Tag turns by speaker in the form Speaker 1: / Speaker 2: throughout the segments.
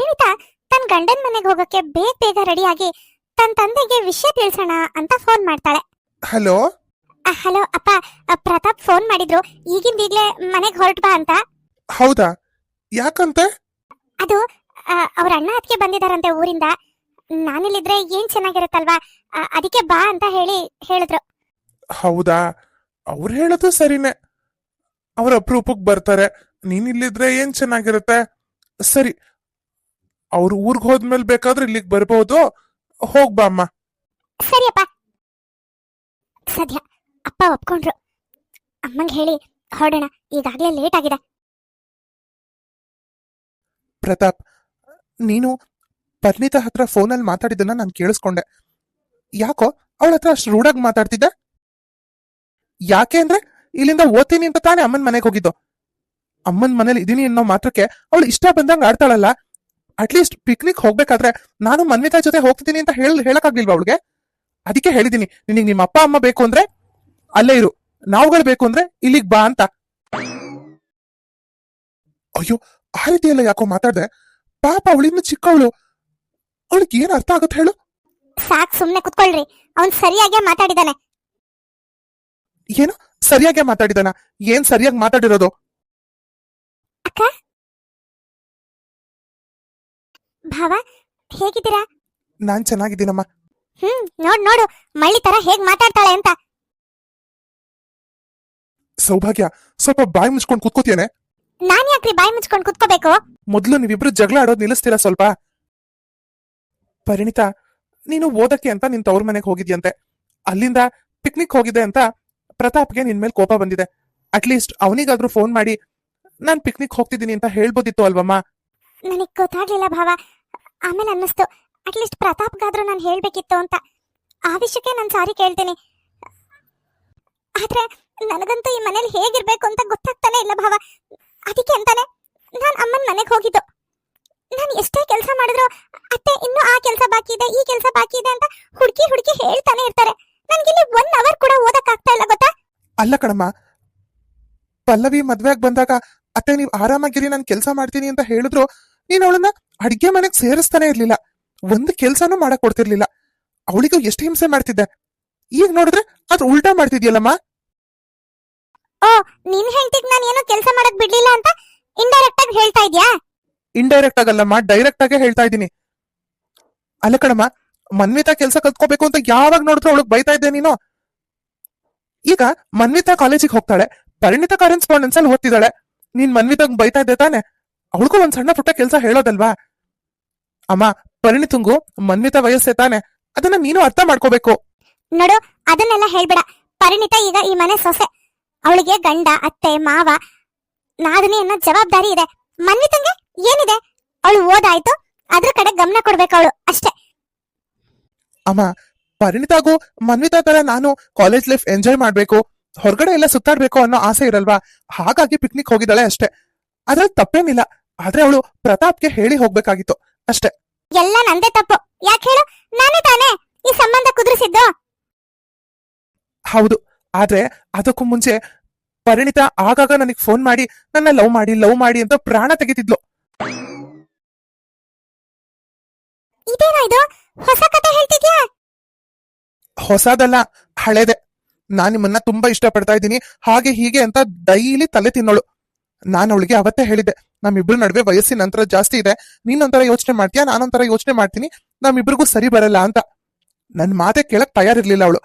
Speaker 1: ಪರಿಣಿತ ತನ್ನ ಗಂಡನ ಮನೆಗೆ ಹೋಗಕ್ಕೆ ಬೇಗ ಬೇಗ ರೆಡಿಯಾಗಿ ತನ್ನ ತಂದೆಗೆ ವಿಷಯ ತಿಳಿಸೋಣ ಅಂತ ಫೋನ್ ಮಾಡ್ತಾಳೆ.
Speaker 2: ಹಲೋ?
Speaker 1: ಹಲೋ ಅಪ್ಪ ಅ, ಪ್ರತಾಪ್ ಫೋನ್ ಮಾಡಿದ್ರು. ಈಗಿಂದ ಈಗ್ಲೇ ಮನೆಗೆ ಹೊರಟ್ ಬಾ ಅಂತ.
Speaker 2: ಹೌದಾ? ಯಾಕಂತ?
Speaker 1: ಅದು ಅವ್ರ ಅಣ್ಣ ಅದಕ್ಕೆ ಬಂದಿದಾರಂತೆ ಊರಿಂದ. ನಾನಿಲ್ಲಿದ್ರೆ ಏನ್ ಚೆನ್ನಾಗಿರುತ್ತಲ್ವಾ? ಆ, ಅದಕ್ಕೆ ಬಾ ಅಂತ ಹೇಳಿ ಹೇಳಿದ್ರು.
Speaker 2: ಹೌದಾ? ಅವ್ರು ಹೇಳೋದು ಸರಿನೇ. ಅವ್ರ ಅಪ್ರೂಪಕ್ ಬರ್ತಾರೆ. ನೀನ್ ಇಲ್ಲಿದ್ರೆ ಏನ್ ಚೆನ್ನಾಗಿರುತ್ತೆ? ಸರಿ ಅವ್ರು ಊರ್ಗ್ ಹೋದ್ಮೇಲೆ ಬೇಕಾದ್ರೆ ಇಲ್ಲಿಗ್ ಬರ್ಬೋದು. ಹೋಗ್ಬಾ ಅಮ್ಮ.
Speaker 1: ಸರಿಯಪ್ಪ. ಸದ್ಯ ಅಪ್ಪ ಒಪ್ಕೊಂಡ್ರು. ಅಮ್ಮಂಗೆ ಹೇಳಿ ಹೊರಡೋಣ ಈಗಾಗ್ಲೇ ಲೇಟ್ ಆಗಿದೆ.
Speaker 2: ಪ್ರತಾಪ್ ನೀನು ಪರಿಣಿತ ಹತ್ರ ಫೋನಲ್ಲಿ ಮಾತಾಡಿದ್ದನ್ನ ನಾನು ಕೇಳಿಸ್ಕೊಂಡೆ. ಯಾಕೋ ಅವಳ ಹತ್ರ ಅಷ್ಟು ರೂಢಾಗಿ ಮಾತಾಡ್ತಿದ್ದೆ? ಯಾಕೆ ಅಂದ್ರೆ ಇಲ್ಲಿಂದ ಓದ್ತೀನಿ ಅಂತ ತಾನೇ ಅಮ್ಮನ ಮನೆಗೆ ಹೋಗಿದ್ದು. ಅಮ್ಮನ ಮನೇಲಿ ಇದೀನಿ ಅನ್ನೋ ಮಾತ್ರಕ್ಕೆ ಅವಳು ಇಷ್ಟ ಬಂದಂಗ ಆಡ್ತಾಳಲ್ಲ. ಅಟ್ಲೀಸ್ಟ್ ಪಿಕ್ನಿಕ್ ಹೋಗ್ಬೇಕಾದ್ರೆ ನಾನು ಮನ್ವಿತಾ ಜೊತೆ ಹೋಗ್ತಿದ್ದೀನಿ ಅಂತ ಹೇಳ ಹೇಳಕ್ಕಾಗ್ಲಿಲ್ವಾ ಅವಳಿಗೆ? ಅದಕ್ಕೆ ಹೇಳಿದೀನಿ ನಿನಗೆ ನಿಮ್ಮ ಅಪ್ಪ ಅಮ್ಮ ಬೇಕು ಅಂದ್ರೆ ಅಲ್ಲೇ ಇರು. ನಾವುಗಳು ಬೇಕು ಅಂದ್ರೆ ಇಲ್ಲಿಗೆ ಬಾ ಅಂತ. ಅಯ್ಯೋ ಆ ರೀತಿ ಎಲ್ಲ ಯಾಕೋ ಮಾತಾಡ್ದೆ? ಪಾಪ ಅವಳಿನ್ನು ಚಿಕ್ಕವಳು. ಅವಳಿಗೆ ಏನ್ ಅರ್ಥ ಆಗುತ್ತೆ ಹೇಳು?
Speaker 1: ಸಾಕ್ ಸುಮ್ನೆ ಕುತ್ಕೊಳ್ರಿ. ಅವ್ನ್ ಸರಿಯಾಗಿ ಮಾತಾಡಿದಾನೆ.
Speaker 2: ಏನು? ಸರಿಯಾಗಿ ಮಾತಾಡಿದಾನ? ಏನ್ ಸರಿಯಾಗಿ ಮಾತಾಡಿರೋದು?
Speaker 1: ಅಕ್ಕ? ಭಾವ ಹೇಗಿದ್ದೀರಾ?
Speaker 2: ನಾನ್ ಚೆನ್ನಾಗಿದ್ದೀನಮ್ಮ.
Speaker 1: ಹ್ಮ್ ನೋಡ್ ನೋಡು ಮಳ್ಳಿ ತರ ಹೇಗ್ ಮಾತಾಡ್ತಾಳೆ ಅಂತ.
Speaker 2: ಸೌಭಾಗ್ಯ ಸ್ವಲ್ಪ ಬಾಯಿ ಮುಚ್ಕೊಂಡು ಕೂತ್ಕೋತಿಯೇನೆ?
Speaker 1: ನಾನ್ ಯಾಕ್ರಿ ಬಾಯಿ ಮುಚ್ಕೊಂಡ್ ಕುತ್ಕೋಬೇಕು?
Speaker 2: ಮೊದ್ಲು ನೀವಿಬ್ರು ಜಗಳ ಆಡೋದ್ ನಿಲ್ಲಿಸ್ತೀರಾ ಸ್ವಲ್ಪ? ಪರಿಣಿತ ನೀನು ಓದಕ್ಕೆ ಅಂತ ನಿನ್ ತವ್ರ ಮನೆಗೆ ಹೋಗಿದ್ಯಂತೆ. ಅಲ್ಲಿಂದ ಪಿಕ್ನಿಕ್ ಹೋಗಿದೆ ಅಂತ ಪ್ರತಾಪ್ಗೆ ನಿನ್ ಮೇಲೆ ಕೋಪ ಬಂದಿದೆ. ಅಟ್ಲೀಸ್ಟ್ ಅವನಿಗಾದ್ರೂ ಫೋನ್ ಮಾಡಿ ನಾನ್ ಪಿಕ್ನಿಕ್ ಹೋಗ್ತಿದ್ದೀನಿ ಅಂತ ಹೇಳ್ಬೋದಿತ್ತು ಅಲ್ವಮ್ಮ?
Speaker 1: ನನಗ್ ಗೊತ್ತಾಗ್ಲಿಲ್ಲ ಭಾವ. ಆಮೇಲೆ ಅನ್ನಿಸ್ತು. ಅಟ್ಲೀಸ್ಟ್ ಪ್ರತಾಪ್ಗಾದ್ರೂ ನಾನು ಹೇಳ್ಬೇಕಿತ್ತು ಅಂತ. ಆ ವಿಷಯಕ್ಕೆ ನಾನು ಸಾರಿ ಕೇಳ್ತೀನಿ. ಆದ್ರೆ ನನಗಂತೂ ಈ ಮನೇಲಿ ಹೇಗಿರ್ಬೇಕು ಅಂತ ಗೊತ್ತಾಗ್ತಾನೆ ಇಲ್ಲ ಭಾವ. ಅದಕ್ಕೆ ಅಂತಾನೆ ನಾನು ಅಮ್ಮನ ಮನೆಗೆ ಹೋಗಿದ್ದು. ನಾನು ಎಷ್ಟೇ ಕೆಲಸ ಮಾಡಿದ್ರು ಅತ್ತೆ ಇನ್ನೂ ಆ ಕೆಲಸ ಬಾಕಿ ಇದೆ, ಈ ಕೆಲಸ ಬಾಕಿ ಇದೆ ಅಂತ ಹುಡುಕಿ ಹುಡುಕಿ ಹೇಳ್ತಾನೆ ಇರ್ತಾರೆ. ನನ್ಗಿಲ್ಲಿ ಒನ್ ಅವರ್ ಕೂಡ ಓದಕ್ಕಾಗ್ತಾ ಇಲ್ಲ ಗೊತ್ತಾ?
Speaker 2: ಅಲ್ಲ ಕಣಮ್ಮ, ಪಲ್ಲವಿ ಮದ್ವೆಗ್ ಬಂದಾಗ ಅತ್ತೆ ನೀವು ಆರಾಮಾಗಿರಿ, ನಾನು ಕೆಲಸ ಮಾಡ್ತೀನಿ ಅಂತ ಹೇಳಿದ್ರು ನೀನ್ ಅವಳನ್ನ ಅಡ್ಗೆ ಮನೆಗ್ ಸೇರಿಸ್ತಾನೆ ಇರ್ಲಿಲ್ಲ. ಒಂದ್ ಕೆಲ್ಸಾನು ಮಾಡಕ್ ಕೊಡ್ತಿರ್ಲಿಲ್ಲ ಅವಳಿಗೂ ಎಷ್ಟು ಹಿಂಸೆ ಮಾಡ್ತಿದ್ದೆ. ಈಗ ನೋಡಿದ್ರೆ ಅದ್ ಉಲ್ಟಾ ಮಾಡ್ತಿದ್ಯಲ್ಲಮ್ಮ?
Speaker 1: ಓ ನಿನ್ ಹೆಂಡತಿಗ್ ನಾನು ಏನೋ ಕೆಲಸ ಮಾಡಕ್ ಬಿಡ್ಲಿಲ್ಲ ಅಂತ ಇಂಡೈರೆಕ್ಟ್ ಆಗಿ ಹೇಳ್ತಾ ಇದ್ಯಾ?
Speaker 2: ಇಂಡೈರೆಕ್ಟ್ ಆಗಲ್ಲಮ್ಮ ಡೈರೆಕ್ಟ್ ಆಗೇ ಹೇಳ್ತಾ ಇದ್ದೀನಿ. ಅಲ್ಲ ಕಣಮ್ಮ ಮನ್ವಿತಾ ಕೆಲ್ಸ ಕಲ್ತ್ಕೋಬೇಕು ಅಂತ ಯಾವಾಗ ನೋಡಿದ್ರು ಅವಳಗ್ ಬೈತಾ ಇದ್ದೆ ನೀನು? ಈಗ ಮನ್ವಿತಾ ಕಾಲೇಜಿಗೆ ಹೋಗ್ತಾಳೆ. ಪರಿಣಿತ ಕರೆನ್ಸ್ಪಾಂಡೆನ್ಸ್ ಅಲ್ಲಿ ಓದ್ತಿದ್ದಾಳೆ. ನೀನ್ ಮನ್ವಿತಾಗ್ ಬೈತಾ ಇದ್ದೆ ತಾನೆ? ಅವಳಿಗೂ ಒಂದ್ ಸಣ್ಣ ಪುಟ್ಟ ಕೆಲ್ಸ ಹೇಳೋದಲ್ವಾ? ಅಮ್ಮ ಪರಿಣಿತುಂಗು ಮನ್ವಿತಾ ವಯಸ್ಸೇ ತಾನೆ. ಅದನ್ನ ನೀನು ಅರ್ಥ ಮಾಡ್ಕೋಬೇಕು.
Speaker 1: ನೋಡು ಅದನ್ನೆಲ್ಲ ಹೇಳ್ಬೇಡ. ಪರಿಣಿತ ಈಗ ಈ ಮನೆ ಸೊಸೆ. ಅವಳಿಗೆ ಗಂಡ ಅತ್ತೆ ಮಾವ ನಾದಿನಿ ಅನ್ನೋ ಜವಾಬ್ದಾರಿ ಇದೆ. ಮನ್ವಿತಂಗೆ ಏನಿದೆ? ಅವಳು ಓದಾಯ್ತು ಅದ್ರ ಕಡೆ ಗಮನ ಕೊಡ್ಬೇಕು ಅವಳು ಅಷ್ಟೇ.
Speaker 2: ಅಮ್ಮ ಪರಿಣಿತಾಗೂ ಮನ್ವಿತಾ ತರ ನಾನು ಕಾಲೇಜ್ ಲೈಫ್ ಎಂಜಾಯ್ ಮಾಡ್ಬೇಕು. ಹೊರಗಡೆ ಎಲ್ಲ ಸುತ್ತಾಡ್ಬೇಕು ಅನ್ನೋ ಆಸೆ ಇರಲ್ವಾ? ಹಾಗಾಗಿ ಪಿಕ್ನಿಕ್ ಹೋಗಿದ್ದಾಳೆ ಅಷ್ಟೇ. ಅದ್ರಲ್ಲಿ ತಪ್ಪೇನಿಲ್ಲ. ಆದ್ರೆ ಅವಳು ಪ್ರತಾಪ್ಗೆ ಹೇಳಿ ಹೋಗ್ಬೇಕಾಗಿತ್ತು. ಅಷ್ಟೇ.
Speaker 1: ಎಲ್ಲ ನಂದೇ ತಪ್ಪು. ಯಾಕೆ ಹೇಳು? ನಾನೇ ತಾನೇ ಈ ಸಂಬಂಧ ಕುದುರಿಸಿದ್ದು.
Speaker 2: ಹೌದು. ಆದ್ರೆ ಅದಕ್ಕೂ ಮುಂಚೆ ಪರಿಣಿತ ಆಗಾಗ ನನಗ್ ಫೋನ್ ಮಾಡಿ ನನ್ನ ಲವ್ ಮಾಡಿ ಲವ್ ಮಾಡಿ ಅಂತ ಪ್ರಾಣ ತೆಗಿತಿದ್ಲು.
Speaker 1: ಇದೇನೋ ಇದು? ಹೊಸ ಕತೆ ಹೇಳ್ತಿದ್ಯಾ?
Speaker 2: ಹೊಸದಲ್ಲ ಹಳೇದೆ. ನಾನ್ ನಿಮ್ಮನ್ನ ತುಂಬಾ ಇಷ್ಟಪಡ್ತಾ ಇದ್ದೀನಿ. ಹಾಗೆ ಹೀಗೆ ಅಂತ ಡೈಲಿ ತಲೆ ತಿನ್ನೋಳು. ನಾನು ಅವಳಿಗೆ ಅವತ್ತೇ ಹೇಳಿದ್ದೆ, ನಮ್ಮಿಬ್ರ ನಡುವೆ ವಯಸ್ಸಿನ ಅಂತರ ಜಾಸ್ತಿ ಇದೆ ನೀನೊಂಥರ ಯೋಚನೆ ಮಾಡ್ತೀಯಾ ನಾನೊಂಥರ ಯೋಚನೆ ಮಾಡ್ತೀನಿ, ನಮ್ಮಿಬ್ರಿಗೂ ಸರಿ ಬರಲ್ಲ ಅಂತ. ನನ್ನ ಮಾತೆ ಕೇಳಕ್ ತಯಾರಿರ್ಲಿಲ್ಲ ಅವಳು.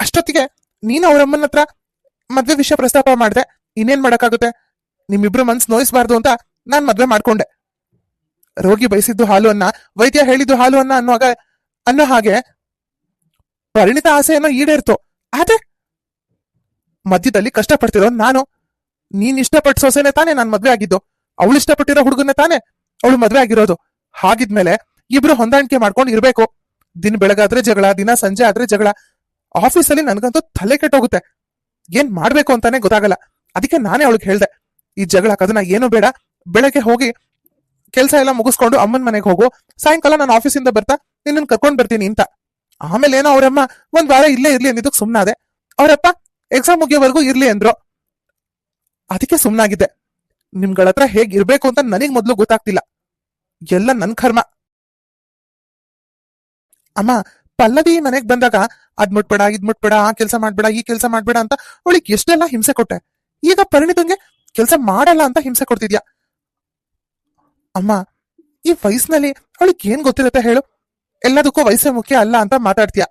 Speaker 2: ಅಷ್ಟೊತ್ತಿಗೆ ನೀನು ಅವರಮ್ಮನ ಹತ್ರ ಮದ್ವೆ ವಿಷಯ ಪ್ರಸ್ತಾಪ ಮಾಡಿದೆ, ಇನ್ನೇನ್ ಮಾಡಕ್ಕಾಗುತ್ತೆ? ನಿಮ್ಮಿಬ್ರು ಮನ್ಸು ನೋಯಿಸ್ಬಾರ್ದು ಅಂತ ನಾನ್ ಮದ್ವೆ ಮಾಡ್ಕೊಂಡೆ. ರೋಗಿ ಬಯಸಿದ್ದು ಹಾಲು ಅನ್ನ, ವೈದ್ಯ ಹೇಳಿದ್ದು ಹಾಲು ಅನ್ನ ಅನ್ನುವಾಗ, ಅನ್ನೋ ಹಾಗೆ ಪರಿಣಿತ ಆಸೆಯನ್ನು ಈಡೇರ್ತು. ಆದ್ರೆ ಮಧ್ಯದಲ್ಲಿ ಕಷ್ಟಪಡ್ತಿರೋ ನಾನು. ನೀನ್ ಇಷ್ಟಪಟ್ಟ ಸೊಸೆನೆ ತಾನೇ ನಾನ್ ಮದ್ವೆ ಆಗಿದ್ದು. ಅವಳು ಇಷ್ಟಪಟ್ಟಿರೋ ಹುಡುಗನೇ ತಾನೇ ಅವಳು ಮದ್ವೆ ಆಗಿರೋದು. ಹಾಗಿದ್ಮೇಲೆ ಇಬ್ರು ಹೊಂದಾಣಿಕೆ ಮಾಡ್ಕೊಂಡು ಇರ್ಬೇಕು. ದಿನ ಬೆಳಗಾದ್ರೆ ಜಗಳ, ದಿನ ಸಂಜೆ ಆದ್ರೆ ಜಗಳ. ಆಫೀಸಲ್ಲಿ ನನ್ಗಂತೂ ತಲೆ ಕೆಟ್ಟೋಗುತ್ತೆ. ಏನ್ ಮಾಡ್ಬೇಕು ಅಂತಾನೆ ಗೊತ್ತಾಗಲ್ಲ. ಅದಕ್ಕೆ ನಾನೇ ಅವಳಿಗೆ ಹೇಳ್ದೆ. ಈ ಜಗಳ ಕದನ ಏನು ಬೇಡ. ಬೆಳಗ್ಗೆ ಹೋಗಿ ಕೆಲಸ ಎಲ್ಲ ಮುಗಿಸ್ಕೊಂಡು ಅಮ್ಮನ ಮನೆಗೆ ಹೋಗು. ಸಾಯಂಕಾಲ ನಾನು ಆಫೀಸಿಂದ ಬರ್ತಾ ನಿನ್ನನ್ನು ಕರ್ಕೊಂಡ್ ಬರ್ತೀನಿ ಅಂತ. ಆಮೇಲೆ ಏನೋ ಅವರಮ್ಮ, ಒಂದ್ ವಾರ ಇಲ್ಲೇ ಇರ್ಲಿ ಅಂದಿದ್ದಕ್ಕೆ ಸುಮ್ನಾದೆ. ಅವರಪ್ಪ ಎಕ್ಸಾಮ್ ಮುಗಿಯೋವರೆಗೂ ಇರ್ಲಿ ಅಂದ್ರು. ಅದಕ್ಕೆ ಸುಮ್ನಾಗಿದ್ದೆ. ನಿಮ್ಗಳ ಹತ್ರ ಹೇಗ್ ಇರ್ಬೇಕು ಅಂತ ನನಗ್ ಮೊದ್ಲು ಗೊತ್ತಾಗ್ತಿಲ್ಲ. ಎಲ್ಲ ನನ್ ಕರ್ಮ. ಅಮ್ಮ, ಪಲ್ಲವಿ ಮನೆಗ್ ಬಂದಾಗ ಅದ್ ಮುಟ್ಬೇಡ, ಇದ್ ಮುಟ್ಬೇಡ, ಆ ಕೆಲಸ ಮಾಡ್ಬೇಡ, ಈ ಕೆಲಸ ಮಾಡ್ಬೇಡ ಅಂತ ಅವಳಿಗೆ ಎಷ್ಟೆಲ್ಲ ಹಿಂಸೆ ಕೊಟ್ಟೆ. ಈಗ ಪರಿಣಿತಂಗೆ ಕೆಲಸ ಮಾಡಲ್ಲ ಅಂತ ಹಿಂಸೆ ಕೊಡ್ತಿದ್ಯಾ? ಅಮ್ಮ, ಈ ವಯಸ್ಸಿನಲ್ಲಿ ಅವಳಿಗೆ ಏನ್ ಗೊತ್ತಿರತ್ತೆ ಹೇಳು? ಎಲ್ಲದಕ್ಕೂ ವಯಸ್ಸೇ ಮುಖ್ಯ ಅಲ್ಲ ಅಂತ ಮಾತಾಡ್ತೀಯ?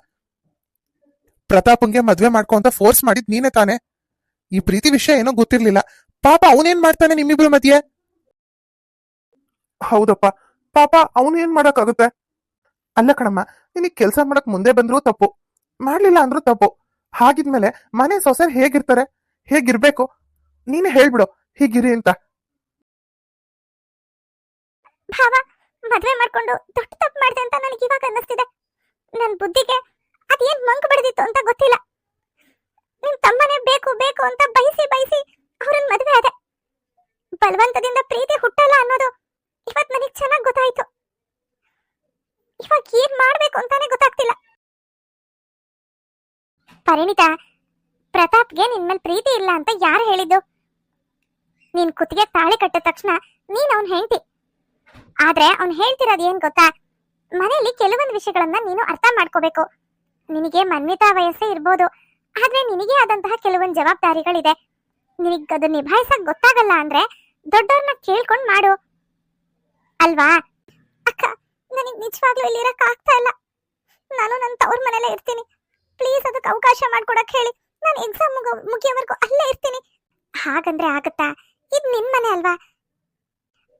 Speaker 2: ಪ್ರತಾಪಂಗೆ ಮದ್ವೆ ಮಾಡ್ಕೊ ಅಂತ ಫೋರ್ಸ್ ಮಾಡಿದ್ ನೀನೇ ತಾನೆ? ಈ ಪ್ರೀತಿ ವಿಷಯ ಏನೋ ಗೊತ್ತಿರ್ಲಿಲ್ಲ. ಪಾಪ ಅವನೇನ್ ಮಾಡ್ತಾನೆ ನಿಮ್ಮಿಬ್ರು ಮಧ್ಯೆ? ಹೌದಪ್ಪ. ಪಾಪ ಅವನೇನ್ ಮಾಡಕ್ಕಾಗುತ್ತೆ? ಅಲ್ಲ ಕಣಮ್ಮ ನಿನಗೆ ಕೆಲ್ಸ ಮಾಡಕ್ ಮುಂದೆ ಬಂದ್ರೂ ತಪ್ಪು ಮಾಡ್ಲಿಲ್ಲ ಅಂದ್ರೂ ತಪ್ಪು. ಹಾಗಿದ್ಮೇಲೆ ಮನೆ ಸೊಸೆ ಹೇಗಿರ್ತಾರೆ? ಹೇಗಿರ್ಬೇಕು? ನೀನೇ ಹೇಳ್ಬಿಡು ಹೀಗಿರಿ ಅಂತ.
Speaker 1: ಭಾವ ಮದ್ವೆ ಮಾಡ್ಕೊಂಡು ದೊಡ್ಡ ತಪ್ಪು ಮಾಡಿದೆ ಅಂತ ನನಗೆ ಇವಾಗ ಅನ್ನಿಸ್ತಿದೆ. ನನ್ನ ಬುದ್ಧಿಗೆ ಅದೇನ್ ಮಂಕ್ ಬಡದಿತ್ತು ಅಂತ ಗೊತ್ತಿಲ್ಲ. ನಿಮ್ ತಮ್ಮನೇ ಬೇಕು ಬೇಕು ಅಂತ ಬಯಸಿ ಬಯಸಿ ಅವ್ರನ್ನ ಮದುವೆ ಆದೆ. ಬಲವಂತದಿಂದ ಪ್ರೀತಿ ಹುಟ್ಟಲ್ಲ ಅನ್ನೋದು ಇವತ್ ನನಗೆ ಚೆನ್ನಾಗಿ ಗೊತ್ತಾಯ್ತು. ಇವಾಗ ಏನ್ ಮಾಡ್ಬೇಕು ಅಂತಾನೆ ಗೊತ್ತಾಗ್ತಿಲ್ಲ. ಪರಿಣಿತ, ಪ್ರತಾಪ್ಗೆ ನಿನ್ ಮೇಲೆ ಪ್ರೀತಿ ಇಲ್ಲ ಅಂತ ಯಾರು ಹೇಳಿದ್ದು? ನೀನ್ ಕುತ್ತಿಗೆ ತಾಳಿ ಕಟ್ಟಿದ ತಕ್ಷಣ ನೀನ್ ಅವನ್ ಹೆಂಡತಿ. ಆದ್ರೆ ಅವ್ನ್ ಹೇಳ್ತಿರೋದು ಏನ್ ಗೊತ್ತಾ? ಮನೆಯಲ್ಲಿ ಕೆಲವೊಂದು ವಿಷಯಗಳನ್ನ ನೀನು ಅರ್ಥ ಮಾಡ್ಕೋಬೇಕು. ನಿನಗೆ ಮನ್ವಿತಾ ವಯಸ್ಸೇ ಇರ್ಬೋದು. ಆದ್ರೆ ನಿನಗೆ ಆದಂತಹ ಕೆಲವೊಂದು ಜವಾಬ್ದಾರಿಗಳಿದೆ. ನಿನಗ್ ಅದು ನಿಭಾಯಿಸಕ್ ಗೊತ್ತಾಗಲ್ಲ ಅಂದ್ರೆ ದೊಡ್ಡವ್ರನ್ನ ಕೇಳ್ಕೊಂಡ್ ಮಾಡು. ಅಲ್ವಾ? ಅಕ್ಕ, ನನಗ್ ನಿಜವಾಗ್ಲೂ ಇಲ್ಲಿ ಇರಕ್ ಆಗ್ತಾ ಇಲ್ಲ. ನಾನು ನನ್ನ ತವ್ರ ಮನೇಲೆ ಇರ್ತೀನಿ. ಪ್ಲೀಸ್ ಅದಕ್ಕೆ ಅವಕಾಶ ಮಾಡ್ಕೊಡಕ್ ಹೇಳಿ. ನಾನು ಎಕ್ಸಾಮ್ ಮುಗಿಯೋವರೆಗೂ ಅಲ್ಲೇ ಇರ್ತೀನಿ. ಹಾಗಂದ್ರೆ ಆಗುತ್ತಾ? ಇದು ನಿನ್ ಮನೆ ಅಲ್ವಾ?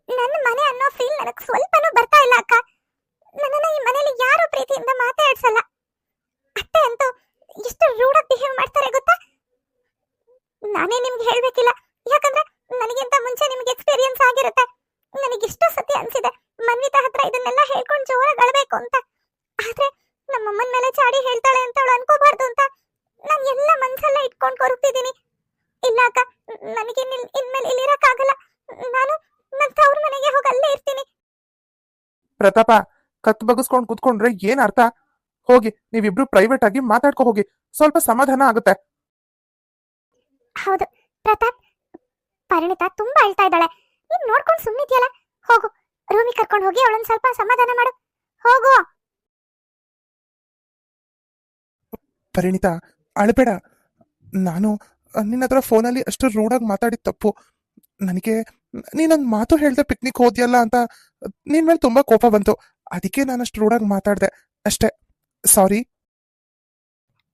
Speaker 1: ನನ್ನ ಮನೆ ಅನ್ನೋ ಫೀಲ್ ನನಗೆ ಸ್ವಲ್ಪನೂ ಬರ್ತಾ ಇಲ್ಲ, ಅಕ್ಕ. ನನ್ನನ್ನ ಈ ಮನೇಲಿ ಯಾರು ಪ್ರೀತಿಯಿಂದ ಮಾತಾಡ್ಸಲ್ಲ. ಅತ್ತೆ ಅಂತೂ ಎಷ್ಟು ರೂಢಾಗಿ ಬಿಹೇವ್ ಮಾಡ್ತಾರೆ ಗೊತ್ತಾ? ನಾನೇ ನಿಮ್ಗೆ ಹೇಳ್ಬೇಕಿಲ್ಲ. ಯಾಕಂದ್ರೆ ನನಗಿಂತ ಮುಂಚೆ ನಿಮ್ಗೆ ಎಕ್ಸ್ಪೀರಿಯನ್ಸ್ ಆಗಿರುತ್ತೆ. ನನಗೆ ಇಷ್ಟು ಸತಿ ಅನ್ಸಿದೆ. ಮನ್ವಿತಾ ಹತ್ರ ಇದನ್ನೆಲ್ಲ ಹೇಳ್ಕೊಂಡು ಜೋರಾಗಿ ಅಳಬೇಕು ಅಂತ. ಆದ್ರೆ ನಮ್ಮಮ್ಮನ ಮೇಲೆ ಚಾಡಿ ಹೇಳ್ತಾಳೆ ಅಂತ ಅವಳು ಅನ್ಕೋಬಾರ್ದು ಅಂತ. ನಾನು ಎಲ್ಲ ಮನ್ಸೆಲ್ಲ ಇಟ್ಕೊಂಡು ಕೊರಗ್ತಿದ್ದೀನಿ. ಇಲ್ಲ ಅಕ್ಕ ನನಗೆ ಇನ್ಮೇಲೆ ಇಲ್ಲಿರಕ್ಕಾಗಲ್ಲ ನಾನು ನನ್ನ ತವ್ರ ಮನೆಗೆ ಹೋಗಿ ಅಲ್ಲೇ ಇರ್ತೀನಿ.
Speaker 2: ಪ್ರತಾಪ ಕತ್ ಬಗ್ಸ್ಕೊಂಡು ಕುತ್ಕೊಂಡ್ರೆ ಏನ್ ಅರ್ಥ? ಹೋಗಿ ನೀವಿಬ್ರು ಪ್ರೈವೇಟ್ ಆಗಿ ಮಾತಾಡ್ಕೊ ಹೋಗಿ ಸ್ವಲ್ಪ ಸಮಾಧಾನ ಆಗುತ್ತೆ.
Speaker 1: ಹೌದು ಪ್ರತಾಪ್ ಪರಿಣಿತ ತುಂಬಾ ಅಳ್ತಾ ಇದ್ದಾಳೆ. ನೀನ್ ನೋಡ್ಕೊಂಡು ಸುಮ್ಮನಿದ್ಯಲ್ಲ ಹೋಗು ರೂಮಿಗೆ ಕರ್ಕೊಂಡು ಹೋಗಿ ಅವಳನ್ನ ಸ್ವಲ್ಪ ಸಮಾಧಾನ ಮಾಡು. ಹೋಗು.
Speaker 2: ಪರಿಣಿತ ಅಳಬೇಡ. ನಾನು ನಿನ್ನ ಹತ್ರ ಫೋನಲ್ಲಿ ಅಷ್ಟು ರೂಡಾಗಿ ಮಾತಾಡಿದ ತಪ್ಪು. ನನಗೆ ನೀನೊಂದು ಮಾತು ಹೇಳ್ದೆ ಪಿಕ್ನಿಕ್ ಹೋದ್ಯಲ್ಲ ಅಂತ ನಿನ್ ಮೇಲೆ ತುಂಬಾ ಕೋಪ ಬಂತು. ಅದಕ್ಕೆ ನಾನು ಅಷ್ಟು ರೂಡಾಗಿ ಮಾತಾಡ್ದೆ ಅಷ್ಟೇ. ಸಾರಿ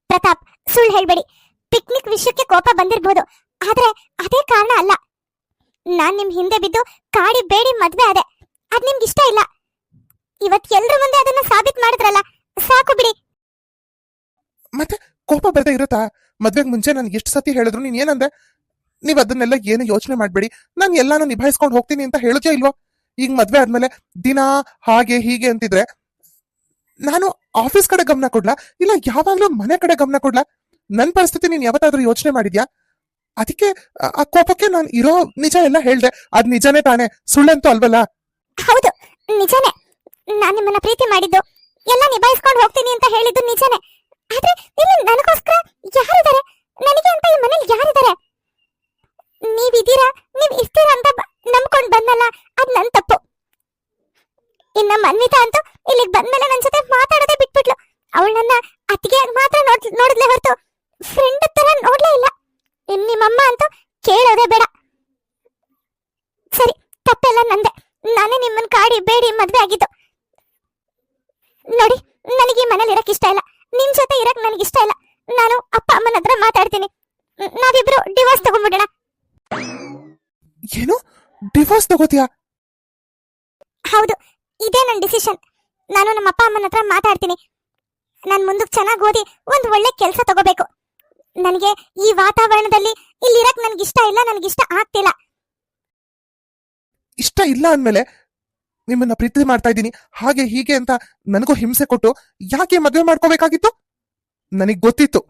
Speaker 1: ಪ್ರತಾಪ್ ಸುಳ್ಳು ಹೇಳ್ಬೇಡಿ. ಪಿಕ್ನಿಕ್ ವಿಷಯಕ್ಕೆ ಕೋಪ ಬಂದಿರಬಹುದು ಆದ್ರೆ ಅದೇ ಕಾರಣ ಅಲ್ಲ. ನಾನ್ ನಿಮ್ ಹಿಂದೆ ಬಿದ್ದು ಕಾಡಿ ಬೇಡಿ ಮದ್ವೆ ಆದೆ. ಅದ್ ನಿಮ್ಗೆ ಇಷ್ಟ ಇಲ್ಲ. ಇವತ್ ಎಲ್ರ ಮುಂದೆ ಅದನ್ನ ಸಾಬೀತ್ ಮಾಡಿದ್ರಲ್ಲ ಸಾಕು ಬಿಡಿ.
Speaker 2: ಮತ್ತೆ ಕೋಪ ಬರದೆ ಇರುತ್ತಾ? ಮದ್ವೆಗ್ ಮುಂಚೆ ನನ್ಗೆ ಎಷ್ಟು ಸತಿ ಹೇಳಿದ್ರು ನೀನ್ ಏನಂದೆ? ನೀವ್ ಅದನ್ನೆಲ್ಲ ಏನು ಯೋಚನೆ ಮಾಡ್ಬೇಡಿ. ನಾನು ಎಲ್ಲಾನು ನಿಭಾಯಿಸ್ಕೊಂಡು ಹೋಗ್ತೀನಿ ಅಂತ ಹೇಳಿದ್ಯಾ ಇಲ್ವಾ? ಈಗ ಮದ್ವೆ ಆದ್ಮೇಲೆ ದಿನ ಹಾಗೆ ಹೀಗೆ ಅಂತಿದ್ರೆ ನಾನು ಆಫೀಸ್ ಕಡೆ ಗಮನ ಕೊಡ್ಲಾ? ಇಲ್ಲ, ಯಾವಾಗ್ಲೂ ಮನೆ ಕಡೆ ಗಮನ ಕೊಡ್ಲಾ? ನನ್ ಪರಿಸ್ಥಿತಿ ನೀನ್ ಯಾವತ್ತಾದ್ರೂ ಯೋಚನೆ ಮಾಡಿದ್ಯಾ? ಅದಕ್ಕೆ, ಆ- ಕೋಪಕ್ಕೆ ನಾನು ಇರೋ ನಿಜ ಎಲ್ಲ ಹೇಳ್ದೆ. ಅದ್ ನಿಜನೇ ತಾನೆ? ಸುಳ್ಳಂತೂ ಅಲ್ವಲ್ಲ?
Speaker 1: ಹೌದು, ನಿಜನೇ. ನಾನು ನಿಮ್ಮನ್ನ ಪ್ರೀತಿ ಮಾಡಿದ್ದು, ಎಲ್ಲ ನಿಭಾಯಿಸ್ಕೊಂಡು ಹೋಗ್ತೀನಿ ಅಂತ ಹೇಳಿದ್ದು ನಿಜನೇ. ಆದ್ರೆ, ಇಲ್ಲಿ ನನಗೋಸ್ಕರ ಯಾರಿದ್ದಾರೆ? ನನಗೆ ಅಂತ ಈ ಮನೇಲಿ ಯಾರಿದ್ದಾರೆ? ನೀವಿದ್ದೀರಾ? ನೀವ್ ಇರ್ತೀರಾ ಅಂತ ನಂಬ್ಕೊಂಡ್ ಬಂದಲ್ಲ, ಅದ್ ನನ್ ತಪ್ಪು. ಇನ್ನ ಮನ್ವಿತಾ ಅಂತೂ ಇಲ್ಲಿಗೆ ಬಂದ್ಮೇಲೆ ನನ್ ಜೊತೆ ಮಾತಾಡೋದೇ ಬಿಟ್ಬಿಟ್ಲು ಅವಳು ನನ್ನ ಅತ್ತಿಗೆ ಮಾತ್ರ ನೋಡ್ ನೋಡಿದ್ಲೆ ಹೊರತು ಫ್ರೆಂಡ್ ತರ ನೋಡ್ಲೇ ಇಲ್ಲ. ನಿಮ್ಮಮ್ಮ ಅಂತೂ ಕೇಳೋದೇ ಬೇಡ. ಸರಿ ತಪ್ಪೆಲ್ಲ ನಂದೆ. ನಾನೇ ನಿಮ್ಮನ್ನ ಕಾಡಿ ಬೇಡಿ ಮದ್ವೆ ಆಗಿದ್ದು. ನೋಡಿ ನನಗೆ ಈ ಮನೇಲಿ ಇರಕ್ ಇಷ್ಟ ಇಲ್ಲ. ನಿಮ್ ಜೊತೆ ಇರಕ್ ನನಗೆ ಇಷ್ಟ ಇಲ್ಲ. ನಾನು ಅಪ್ಪ ಅಮ್ಮನ ಹತ್ರ ಮಾತಾಡ್ತೀನಿ. ನಾವಿಬ್ಬರು ನಾವಿಬ್ರು ಡಿವೋರ್ಸ್ ತಗೊಂಡ್ಬಿಡೋಣ.
Speaker 2: ಏನು? ಡಿವೋರ್ಸ್ ತಗೋತೀಯಾ?
Speaker 1: ಹೌದು ಇದೇ ನನ್ನ ಡಿಸಿಷನ್ ನಾನು ನಮ್ಮ ಅಪ್ಪ ಅಮ್ಮನ ಹತ್ರ ಮಾತಾಡ್ತೀನಿ. ನಾನು ಮುಂದಕ್ಕೆ ಚೆನ್ನಾಗಿ ಓದಿ ಒಂದು ಒಳ್ಳೆ ಕೆಲಸ ತಗೋಬೇಕು. ನನಗೆ ಈ ವಾತಾವರಣದಲ್ಲಿ ಇಲ್ಲಿರಕ್ ನನ್ಗೆ ಇಷ್ಟ ಇಲ್ಲ ನನ್ಗೆ ಇಷ್ಟ ಆಗ್ತಿಲ್ಲ.
Speaker 2: ಇಷ್ಟ ಇಲ್ಲ ಅಂದ್ಮೇಲೆ ನಿಮ್ಮನ್ನ ಪ್ರೀತಿ ಮಾಡ್ತಾ ಇದ್ದೀನಿ. ಹಾಗೆ ಹೀಗೆ ಅಂತ ನನಗೂ ಹಿಂಸೆ ಕೊಟ್ಟು ಯಾಕೆ ಮದುವೆ ಮಾಡ್ಕೋಬೇಕಾಗಿತ್ತು? ನನಗ್ ಗೊತ್ತಿತ್ತು.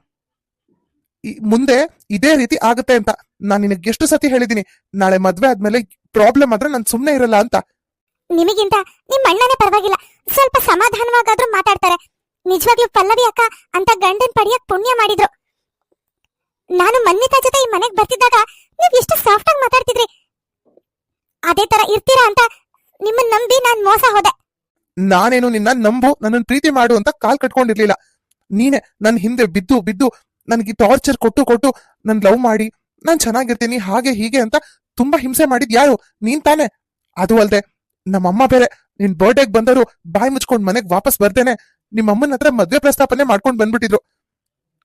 Speaker 2: ಮುಂದೆ ಇದೇ ರೀತಿ ಆಗುತ್ತೆ ಅಂತ ನಾನು ನಿನಗೆ ಎಷ್ಟು ಸತಿ ಹೇಳಿದೀನಿ ನಾಳೆ ಮದ್ವೆ ಆದ್ಮೇಲೆ ಪ್ರಾಬ್ಲಮ್ ಆದ್ರೆ ನಾನು ಸುಮ್ಮನೆ ಇರಲ್ಲ ಅಂತ.
Speaker 1: ನಿಮಗಿಂತ ನಿಮ್ಮ ಅಣ್ಣನೇ ಪರವಾಗಿಲ್ಲ. ಸ್ವಲ್ಪ ಸಮಾಧಾನವಾಗಾದ್ರೂ ಮಾತಾಡ್ತಾರೆ. ನಿಜವಾಗ್ಲೂ ಪಲ್ಲವಿ ಅಕ್ಕ ಅಂತ ಗಂಡನ್ ಪಡಿಯಕ್ ಪುಣ್ಯ ಮಾಡಿದ್ರು. ನಾನು ಮನ್ವಿತಾ ಜೊತೆ ಈ ಮನೆಗ್ ಬರ್ತಿದ್ದಾಗ ನೀವ್ ಎಷ್ಟು ಸಾಫ್ಟ್ ಆಗಿ ಮಾತಾಡ್ತಿದ್ರಿ. ಅದೇ ತರ ಇರ್ತೀರಾ ಅಂತ ನಿಮ್ಮನ್ನ ನಂಬಿ ನಾನ್ ಮೋಸ ಹೋದೆ.
Speaker 2: ನಾನೇನು ನಿನ್ನ ನಂಬು ನನ್ನ ಪ್ರೀತಿ ಮಾಡು ಅಂತ ಕಾಲ್ ಕಟ್ಕೊಂಡಿರ್ಲಿಲ್ಲ. ನೀನೆ ನನ್ ಹಿಂದೆ ಬಿದ್ದು ಬಿದ್ದು ನನ್ಗೆ ಟಾರ್ಚರ್ ಕೊಟ್ಟು ಕೊಟ್ಟು ನನ್ ಲವ್ ಮಾಡಿ, ನಾನ್ ಚೆನ್ನಾಗಿರ್ತೀನಿ, ಹಾಗೆ, ಹೀಗೆ ಅಂತ ತುಂಬಾ ಹಿಂಸೆ ಮಾಡಿದ್ ಯಾರು? ನೀನ್ ತಾನೆ. ಅದು ಅಲ್ದೆ ನಮ್ಮಮ್ಮ ಬೇರೆ, ನಿನ್ ಬರ್ಡೇಗ್ ಬಂದರು ಬಾಯಿ ಮುಚ್ಕೊಂಡ್ ಮನೆಗ್ ವಾಪಸ್ ಬರ್ದೇನೆ ನಿಮ್ಮಮ್ಮನ ಹತ್ರ ಮದ್ವೆ ಪ್ರಸ್ತಾಪನೆ ಮಾಡ್ಕೊಂಡ್ ಬಂದ್ಬಿಟ್ಟಿದ್ರು.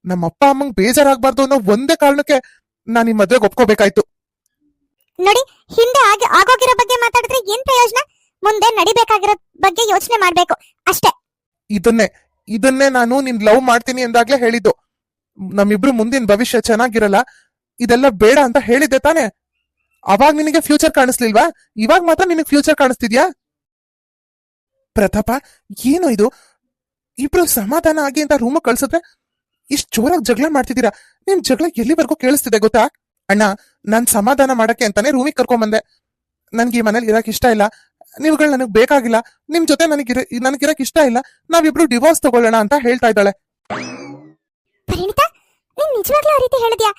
Speaker 2: ನಮ್ಮ ಅಪ್ಪ ಅಮ್ಮಂಗ್ ಬೇಜಾರಾಗ್ಬಾರ್ದು ಅನ್ನೋ ಒಂದೇ ಕಾರಣಕ್ಕೆ ನಾನ್ ಈ ಮದ್ವೆಗೆ ಒಪ್ಕೋಬೇಕಾಯ್ತು.
Speaker 1: ನೋಡಿ ಹಿಂದೆ ಆಗಿ ಆಗೋಗಿರೋ ಬಗ್ಗೆ ಮಾತಾಡಿದ್ರೆ ಏನ್ ಪ್ರಯೋಜನ? ಮುಂದೆ ನಡಿಬೇಕಾಗಿರೋ ಬಗ್ಗೆ ಯೋಚನೆ ಮಾಡ್ಬೇಕು. ಅಷ್ಟೇ.
Speaker 2: ಇದನ್ನೇ ಇದನ್ನೇ ನಾನು ನಿನ್ ಲವ್ ಮಾಡ್ತೀನಿ ಎಂದಾಗ್ಲೇ ಹೇಳಿದ್ದು. ನಮ್ಮಿಬ್ರು ಮುಂದಿನ ಭವಿಷ್ಯ ಚೆನ್ನಾಗಿರಲ್ಲ ಇದೆಲ್ಲ ಬೇಡ ಅಂತ ಹೇಳಿದ್ದೆ ತಾನೆ. ಅವಾಗ ನಿನಗೆ ಫ್ಯೂಚರ್ ಕಾಣಿಸ್ಲಿಲ್ವಾ? ಇವಾಗ ಮಾತ್ರ ನಿನಗೆ ಫ್ಯೂಚರ್ ಕಾಣಿಸ್ತಿದ್ಯಾ? ಪ್ರತಾಪ ಏನು ಇದು? ಇಬ್ರು ಸಮಾಧಾನ ಆಗಿ ಅಂತ ರೂಮ್ ಕಳ್ಸಿದ್ರೆ ಇಷ್ಟು ಜೋರಾಗಿ ಜಗಳ ಮಾಡ್ತಿದ್ದೀರಾ? ನಿಮ್ ಜಗಳ ಎಲ್ಲಿವರೆಗೂ ಕೇಳಿಸ್ತಿದೆ ಗೊತ್ತಾ? ಅಣ್ಣ, ನಾನ್ ಸಮಾಧಾನ ಮಾಡಕ್ಕೆ ಅಂತಾನೆ ರೂಮಿಗೆ ಕರ್ಕೊಂಬಂದೆ. ನನ್ಗೆ ಈ ಮನೇಲಿ ಇರಕ್ ಇಷ್ಟ ಇಲ್ಲ. ನೀವುಗಳು ನನಗ್ ಬೇಕಾಗಿಲ್ಲ. ನಿಮ್ ಜೊತೆ ನನಗಿರ ನನಗಿರಕ್ ಇಷ್ಟ ಇಲ್ಲ. ನಾವಿಬ್ರು ಡಿವೋರ್ಸ್ ತಗೊಳ್ಳೋಣ ಅಂತ ಹೇಳ್ತಾ ಇದ್ದಾಳೆ.
Speaker 1: ಪರಿಣಿತಾ, ನೀನ್ ನಿಜವಾಗ್ಲೂ ಆ ರೀತಿ ಹೇಳಿದ್ಯಾ?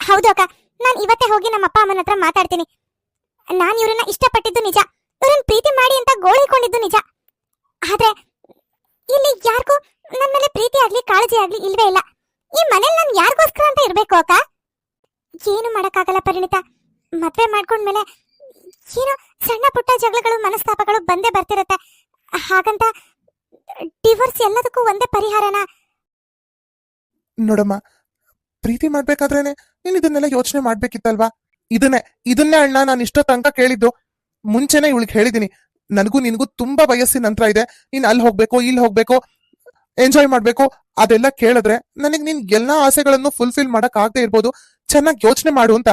Speaker 1: ಹೌದು ಅಕ್ಕ, ನಾನ್ ಇವತ್ತೇ ಹೋಗಿ ನಮ್ಮ ಅಪ್ಪ ಅಮ್ಮನ ಹತ್ರ ಮಾತಾಡ್ತೀನಿ. ನಾನ್ ಇವ್ರನ್ನ ಇಷ್ಟಪಟ್ಟಿದ್ದು ನಿಜ ಇವ್ರನ್ನ ಪ್ರೀತಿ ಮಾಡಿ ಅಂತ ಗೋಳಿಕೊಂಡಿದ್ದು ನಿಜ ಆದ್ರೆ ಇಲ್ಲಿ ಯಾರಿಗೂ ನನ್ ಮೇಲೆ ಪ್ರೀತಿ ಆಗ್ಲಿ ಕಾಳಜಿ ಆಗ್ಲಿ ಇಲ್ವೇ ಇಲ್ಲ. ಈ ಮನೇಲಿ ನಾನು ಯಾರಿಗೋಸ್ಕರ ಅಂತ ಇರ್ಬೇಕು ಅಕ್ಕ? ಏನು ಮಾಡಕ್ಕಾಗಲ್ಲ ಪರಿಣಿತ. ಮದ್ವೆ ಮಾಡ್ಕೊಂಡ್ಮೇಲೆ ಏನೋ ಸಣ್ಣ ಪುಟ್ಟ ಜಗಳಗಳು, ಮನಸ್ತಾಪಗಳು ಬಂದೇ ಬರ್ತಿರತ್ತೆ. ಹಾಗಂತ ಡಿವೋರ್ಸ್ ಎಲ್ಲದಕ್ಕೂ ಒಂದೇ ಪರಿಹಾರನ?
Speaker 2: ನೋಡಮ್ಮ, ಪ್ರೀತಿ ಮಾಡ್ಬೇಕಾದ್ರೇನೆ ನೀನ್ ಇದನ್ನೆಲ್ಲ ಯೋಚನೆ ಮಾಡ್ಬೇಕಿತ್ತಲ್ವಾ? ಇದನ್ನೇ ಇದನ್ನೇ ಅಣ್ಣ, ನಾನು ಇಷ್ಟೋ ತನಕ ಕೇಳಿದ್ದು. ಮುಂಚೆನೆ ಇವಳಿಗೆ ಹೇಳಿದೀನಿ, ನನಗೂ ನಿನಗೂ ತುಂಬಾ ವಯಸ್ಸಿನ ನಂತರ ಇದೆ. ನೀನ್ ಅಲ್ಲಿ ಹೋಗ್ಬೇಕು, ಇಲ್ಲಿ ಹೋಗ್ಬೇಕು ಎಂಜಾಯ್ ಮಾಡ್ಬೇಕು. ಅದೆಲ್ಲ ಕೇಳಿದ್ರೆ ನನಗ್ ನಿನ್ ಎಲ್ಲಾ ಆಸೆಗಳನ್ನು ಫುಲ್ಫಿಲ್ ಮಾಡಕ್ ಆಗದೆ ಇರ್ಬೋದು. ಚೆನ್ನಾಗಿ ಯೋಚನೆ ಮಾಡು ಅಂತ.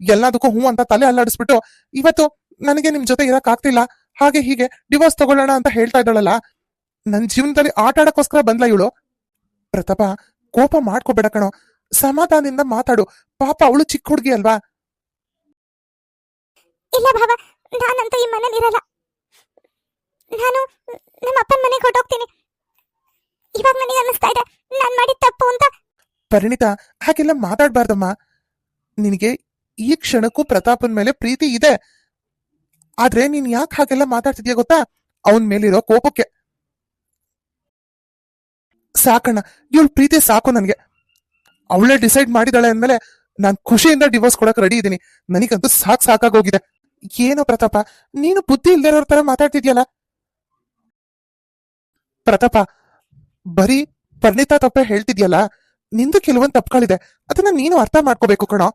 Speaker 2: ಎಲ್ಲದಕ್ಕೂ ಹೂ ಅಂತ ತಲೆ ಅಲ್ಲಾಡಿಸ್ಬಿಟ್ಟು, ಇವತ್ತು ನನಗೆ ನಿಮ್ ಜೊತೆ ಇರಕ್ ಆಗ್ತಿಲ್ಲ. ಹಾಗೆ ಹೀಗೆ ಡಿವೋರ್ಸ್ ತಗೊಳ್ಳೋಣ ಅಂತ ಹೇಳ್ತಾ ಇದ್ದಾಳಲ್ಲ. ನನ್ ಜೀವನದಲ್ಲಿ ಆಟ ಆಡಕ್ಕೋಸ್ಕರ ಬಂದ್ಲ ಇವಳು. ಪ್ರತಾಪ, ಕೋಪ ಮಾಡ್ಕೋಬೇಡ ಕಣೋ. ಸಮಾಧಾನದಿಂದ ಮಾತಾಡು. ಪಾಪ ಅವಳು ಚಿಕ್ಕ ಹುಡುಗಿ ಅಲ್ವಾ?
Speaker 1: ಇಲ್ಲ ಬಾಬಾ ನಾನಂತೂ ಈ ಮನೇಲಿ ಇರಲ್ಲ. ನಾನು ನಮ್ಮ ಅಪ್ಪನ ಮನೆಗೆ ಹೊರಟೋಗ್ತೀನಿ ಇವಾಗ ನನಗೆ ಅನಿಸ್ತಾ ಇದೆ ನಾನ್ ಮಾಡಿದ ತಪ್ಪು ಅಂತ
Speaker 2: ಪರಿಣಿತ, ಹಾಗೆಲ್ಲ ಮಾತಾಡ್ಬಾರ್ದಮ್ಮ. ನಿನಗೆ ಈ ಕ್ಷಣಕ್ಕೂ ಪ್ರತಾಪನ್ ಮೇಲೆ ಪ್ರೀತಿ ಇದೆ. ಆದ್ರೆ ನೀನ್ ಯಾಕೆ ಹಾಗೆಲ್ಲ ಮಾತಾಡ್ತಿದ್ಯಾ ಗೊತ್ತಾ? ಅವನ್ ಮೇಲಿರೋ ಕೋಪಕ್ಕೆ. ಸಾಕಣ್ಣ, ಇವಳು ಪ್ರೀತಿ ಸಾಕು ನನಗೆ. ಅವಳೇ ಡಿಸೈಡ್ ಮಾಡಿದಾಳೆ ಅಂದ್ಮೇಲೆ ನಾನ್ ಖುಷಿಯಿಂದ ಡಿವೋರ್ಸ್ ಕೊಡಕ್ ರೆಡಿ ಇದ್ದೀನಿ. ನನಗಂತೂ ಸಾಕ್ ಸಾಕಾಗೋಗಿದೆ. ಏನೋ ಪ್ರತಾಪ, ನೀನು ಬುದ್ಧಿ ಇಲ್ದಿರೋ ತರ ಮಾತಾಡ್ತಿದ್ಯಲ್ಲ? ಪ್ರತಾಪ, ಬರೀ ಪರಿಣಿತ ತಪ್ಪೇ ಹೇಳ್ತಿದ್ಯಲ್ಲ? ನಿಂದು ಕೆಲವೊಂದು ತಪ್ಪುಗಳಿದೆ, ಅದನ್ನ ನೀನು ಅರ್ಥ ಮಾಡ್ಕೋಬೇಕು ಕಣೋ.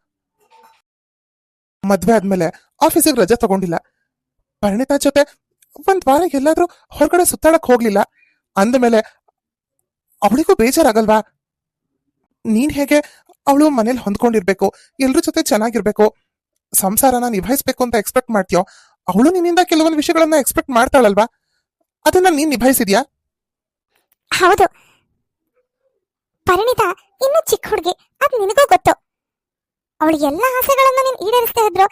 Speaker 2: ಮದ್ವೆ ಆದ್ಮೇಲೆ ಆಫೀಸಿಗೆ ರಜೆ ತಗೊಂಡಿಲ್ಲ. ಪರಿಣಿತ ಜೊತೆ ಒಂದ್ ವಾರ ಎಲ್ಲಾದ್ರೂ ಹೊರಗಡೆ ಸುತ್ತಾಡಕ್ ಹೋಗ್ಲಿಲ್ಲ. ಅಂದಮೇಲೆ ಅವಳಿಗೂ ಬೇಜಾರಾಗಲ್ವಾ? ನೀನ್ ಹೇಗೆ ಅವಳು ಮನೇಲಿ ಹೊಂದ್ಕೊಂಡಿರ್ಬೇಕು, ಎಲ್ರ ಜೊತೆ ಚೆನ್ನಾಗಿರ್ಬೇಕು, ಸಂಸಾರನ ನಿಭಾಯಿಸ್ಬೇಕು ಅಂತ ಎಕ್ಸ್ಪೆಕ್ಟ್ ಮಾಡ್ತೀಯೋ, ಅವಳು ನಿನ್ನಿಂದ ಕೆಲವೊಂದು ವಿಷಯಗಳನ್ನ ಎಕ್ಸ್ಪೆಕ್ಟ್ ಮಾಡ್ತಾಳಲ್ವಾ? ಅದನ್ನ ನೀನ್ ನಿಭಾಯಿಸಿದ್ಯಾ?
Speaker 1: ಹೌದು. ಪರಿಣಿತ ಇನ್ನು ಚಿಕ್ಕ ಹುಡುಗಿ. ಅದು ನಿನಗೂ ಗೊತ್ತು. ಅವಳು ಎಲ್ಲ ಆಸೆಗಳನ್ನು ನೀನ್ ಈಡೇರಿಸ್ತಾ ಇದ್ರು.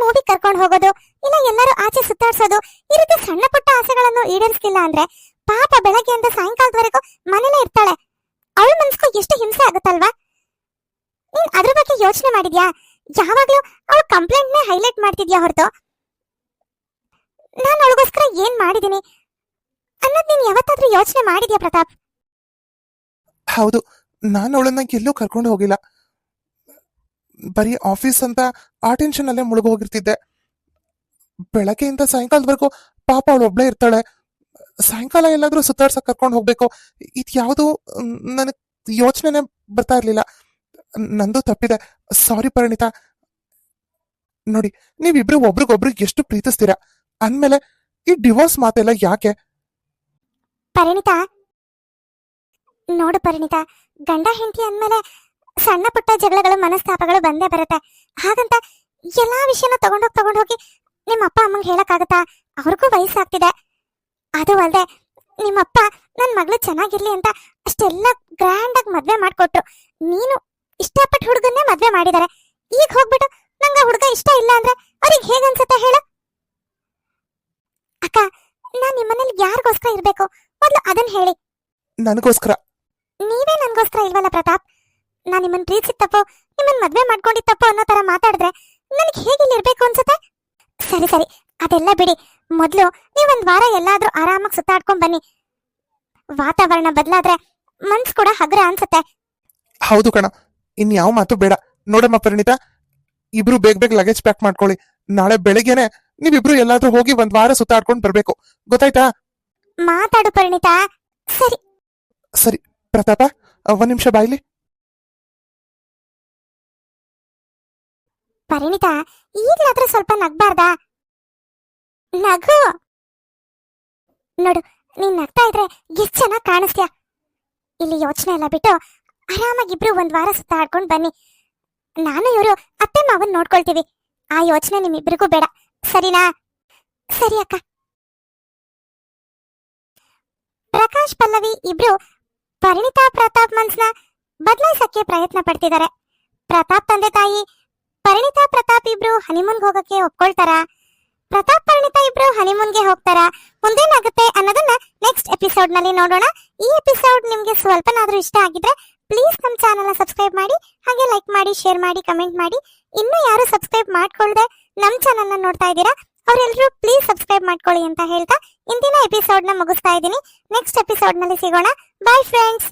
Speaker 1: ಮೂವಿ ಕರ್ಕೊಂಡು ಹೋಗೋದು, ಇಲ್ಲ ಎಲ್ಲರೂ ಆಚೆ ಸುತ್ತಾಡ್ಸೋದು, ಈ ರೀತಿ ಸಣ್ಣ ಪುಟ್ಟ ಆಸೆಗಳನ್ನು ಈಡೇರಿಸ್ಲಿಲ್ಲ ಅಂದ್ರೆ ಪಾಪ ಬೆಳಗ್ಗೆಯಿಂದ ಸಾಯಂಕಾಲದವರೆಗೂ ಮನೇಲೇ ಇರ್ತಾಳೆ. ಅವಳ ಮನ್ಸ್ಗೂ ಎಷ್ಟು ಹಿಂಸೆ ಆಗುತ್ತಲ್ವಾ? ನೀನ್ ಅದ್ರ ಬಗ್ಗೆ ಯೋಚನೆ ಮಾಡಿದ್ಯಾ? ಯಾವಾಗ್ಲೂ ಕಂಪ್ಲೇಂಟ್ ನೇ ಹೈಲೈಟ್ ಮಾಡ್ತಿದ್ಯಾ ಹೊರತು? ನಾನು ಅವಳಿಗೋಸ್ಕರ ಏನ್ ಮಾಡಿದೀನಿ? ಅನ್ನೋದ್ ನೀನ್ ಯಾವತ್ತಾದ್ರೂ ಯೋಚನೆ ಮಾಡಿದ್ಯಾ ಪ್ರತಾಪ್?
Speaker 2: ಹೌದು, ನಾನು ಅವಳನ್ನ ಎಲ್ಲೂ ಕರ್ಕೊಂಡು ಹೋಗಿಲ್ಲ. ಬರೀ ಆಫೀಸ್ ಅಂತ ಆ ಟೆನ್ಷನ್ ಅಲ್ಲೇ ಮುಳುಗು ಹೋಗಿರ್ತಿದ್ದೆ. ಬೆಳಗ್ಗೆಯಿಂದ ಸಾಯಂಕಾಲದವರೆಗೂ ಪಾಪ ಅವಳು ಒಬ್ಳೇ ಇರ್ತಾಳೆ. ಸಾಯಂಕಾಲ ಎಲ್ಲಾದ್ರೂ ಸುತ್ತಾಡ್ಸಕ್ ಕರ್ಕೊಂಡು ಹೋಗ್ಬೇಕು. ಇದು ಯಾವುದು ನನಗೆ ಯೋಚನೆನೇ ಬರ್ತಾ ಇರ್ಲಿಲ್ಲ. ನಂದು ತಪ್ಪಿದೆ. ಸಾರಿ ಪರಿಣಿತ. ನೋಡಿ, ನೀವಿಬ್ರು ಒಬ್ರಿಗೊಬ್ರು ಎಷ್ಟು ಪ್ರೀತಿಸ್ತೀರಾ? ಅಂದ್ಮೇಲೆ ಈ ಡಿವೋರ್ಸ್ ಮಾತೆಲ್ಲ ಯಾಕೆ?
Speaker 1: ಪರಿಣಿತ ನೋಡು ಪರಿಣಿತ, ಗಂಡ ಹೆಂಡತಿ ಅಂದ್ಮೇಲೆ ಸಣ್ಣ ಪುಟ್ಟ ಜಗಳಗಳು, ಮನಸ್ತಾಪಗಳು ಬಂದೇ ಬರುತ್ತೆ. ಹಾಗಂತ ಎಲ್ಲಾ ವಿಷಯನ ತಗೊಂಡೋಗಿ ತಗೊಂಡೋಗಿ ನಿಮ್ಮ ಅಪ್ಪ ಅಮ್ಮಂಗೆ ಹೇಳಕ್ಕಾಗತ್ತಾ? ಅವ್ರಿಗೂ ವಯಸ್ಸಾಗ್ತಿದೆ. ಅದು ಅಲ್ಲದೆ ನಿಮ್ಮಪ್ಪ ನನ್ನ ಮಗಳು ಚೆನ್ನಾಗಿರ್ಲಿ ಅಂತ ಅಷ್ಟೆಲ್ಲ ಗ್ರ್ಯಾಂಡ್ ಆಗಿ ಮದ್ವೆ ಮಾಡ್ಕೊಟ್ರು. ನೀನು ಇಷ್ಟಪಟ್ಟು ಹುಡುಗನ್ನೇ ಮದ್ವೆ ಮಾಡಿದಾರೆ. ಈಗ ಹೋಗ್ಬಿಟ್ಟು ನಂಗ ಹುಡುಗ ಇಷ್ಟ ಇಲ್ಲ ಅಂದ್ರೆ ಅವ್ರಿಗೆ ಹೇಗನ್ಸುತ್ತೆ ಹೇಳು? ಅಕ್ಕ, ನಾನ್ ನಿಮ್ಮನೇಲಿ ಯಾರಿಗೋಸ್ಕರ ಇರ್ಬೇಕು? ಮೊದ್ಲು ಅದನ್ನ ಹೇಳಿ.
Speaker 2: ನನಗೋಸ್ಕರ.
Speaker 1: ನೀವೇ ನನ್ಗೋಸ್ಕರ ಇಲ್ವಲ್ಲ ಪ್ರತಾಪ್? ನಾನ್ ನಿಮ್ಮನ್ ಪ್ರೀತಿಸಿದ ತಪ್ಪು ನಿಮ್ಮನ್ ಮದ್ವೆ ಮಾಡ್ಕೊಂಡಿದ್ ತಪ್ಪು ಅನ್ನೋ ಥರ ಮಾತಾಡಿದ್ರೆ ನನಗೆ ಹೇಗೆ ಇಲ್ಲಿ ಇರ್ಬೇಕು ಅನ್ಸುತ್ತೆ? ಸರಿ ಸರಿ. ಅದೆಲ್ಲ ಬಿಡಿ. ಮೊದ್ಲು ನೀವೊಂದು ವಾರ ಎಲ್ಲಾದ್ರೂ ಆರಾಮಾಗಿ ಸುತ್ತಾಡ್ಕೊಂಡ್ ಬನ್ನಿ. ವಾತಾವರಣ ಬದಲಾದ್ರೆ ಮನ್ಸು ಕೂಡ ಹಗುರ ಅನ್ಸುತ್ತೆ.
Speaker 2: ಹೌದು ಕಣ. ಇನ್ ಯಾವ ಮಾತು ಬೇಡ. ನೋಡಮ್ಮ ಪರಿಣಿತ ಇಬ್ರು ಬೇಗ ಬೇಗ ಲಗೇಜ್ ಪ್ಯಾಕ್ ಮಾಡ್ಕೊಳ್ಳಿ. ನಾಳೆ ಬೆಳಿಗ್ಗೆನೆ ನೀವಿಬ್ರು ಎಲ್ಲಾದ್ರೂ ಹೋಗಿ ಒಂದ್ ವಾರ ಸುತ್ತಾಡ್ಕೊಂಡು ಬರ್ಬೇಕು. ಗೊತ್ತಾಯ್ತಾ?
Speaker 1: ಮಾತಾಡು ಪರಿಣಿತ. ಸರಿ.
Speaker 2: ಸರಿ. ಪ್ರತಾಪ ಒಂದ್ ನಿಮಿಷ ಬಾಯ್ಲಿ.
Speaker 1: ಪರಿಣಿತ, ಈಗ್ಲಾದ್ರೂ ಸ್ವಲ್ಪ ನಗ್ಬಾರ್ದ? ನಗು! ನೋಡು, ನೀನ್ ನಗ್ತಾ ಇದ್ರೆ ಎಷ್ಟ್ ಚೆನ್ನಾಗಿ ಕಾಣಿಸ್ತೀಯ? ಇಲ್ಲಿ ಯೋಚನೆ ಎಲ್ಲ ಬಿಟ್ಟು ಆರಾಮಾಗಿಬ್ರು ಒಂದ್ ವಾರ ಸುತ್ತಾಡ್ಕೊಂಡ್ ಬನ್ನಿ. ನಾನು ಇವರು ಅತ್ತೆ ಮಾವನ್ ನೋಡ್ಕೊಳ್ತೀವಿ. ಆ ಯೋಚನೆ ನಿಮ್ಮಿಬ್ರಿಗೂ ಬೇಡ. ಸರಿನಾ? ಸರಿ ಅಕ್ಕ. ಪ್ರಕಾಶ್ ಪಲ್ಲವಿ ಇಬ್ರು ಪರಿಣಿತಾ ಪ್ರತಾಪ್ ಮನ್ಸ್ನ ಬದಲಾಯಿಸಕ್ಕೆ ಪ್ರಯತ್ನ ಪಡ್ತಿದ್ದಾರೆ. ಪ್ರತಾಪ್ ತಂದೆ ತಾಯಿ ಪರಿಣಿತಾ ಪ್ರತಾಪ್ ಇಬ್ರು ಹನಿಮೂನ್ಗೆ ಹೋಗಕ್ಕೆ ಒಪ್ಕೊಳ್ತಾರ? ಪ್ರತಾಪ್, ಪರಿಣಿತಾ ಇಬ್ರು ಹನಿಮೂನ್ಗೆ ಹೋಗ್ತಾರ? ಮುಂದೇನಾಗುತ್ತೆ ಅನ್ನೋದನ್ನ ನೆಕ್ಸ್ಟ್ ಎಪಿಸೋಡ್ನಲ್ಲಿ ನೋಡೋಣ. ಈ ಎಪಿಸೋಡ್ ನಿಮ್ಗೆ ಸ್ವಲ್ಪನಾದ್ರೂ ಇಷ್ಟ ಆಗಿದ್ರೆ ಪ್ಲೀಸ್ ನಮ್ಮ ಚಾನಲ್ ಸಬ್ಸ್ಕ್ರೈಬ್ ಮಾಡಿ, ಹಾಗೆ ಲೈಕ್ ಮಾಡಿ ಶೇರ್ ಮಾಡಿ ಕಮೆಂಟ್ ಮಾಡಿ. ಇನ್ನೂ ಯಾರು ಸಬ್ಸ್ಕ್ರೈಬ್ ಮಾಡ್ಕೊಳ್ದೆ ನಮ್ಮ ಚಾನಲ್ನ ನೋಡ್ತಾ ಇದ್ದೀರಾ ಅವರೆಲ್ಲರೂ ಪ್ಲೀಸ್ ಸಬ್ಸ್ಕ್ರೈಬ್ ಮಾಡ್ಕೊಳ್ಳಿ ಅಂತ ಹೇಳ್ತಾ ಇಂದಿನ ಎಪಿಸೋಡ್ನ ಮುಗಿಸ್ತಾ ಇದ್ದೀನಿ. ನೆಕ್ಸ್ಟ್ ಎಪಿಸೋಡ್ನಲ್ಲಿ ಸಿಗೋಣ. Bye friends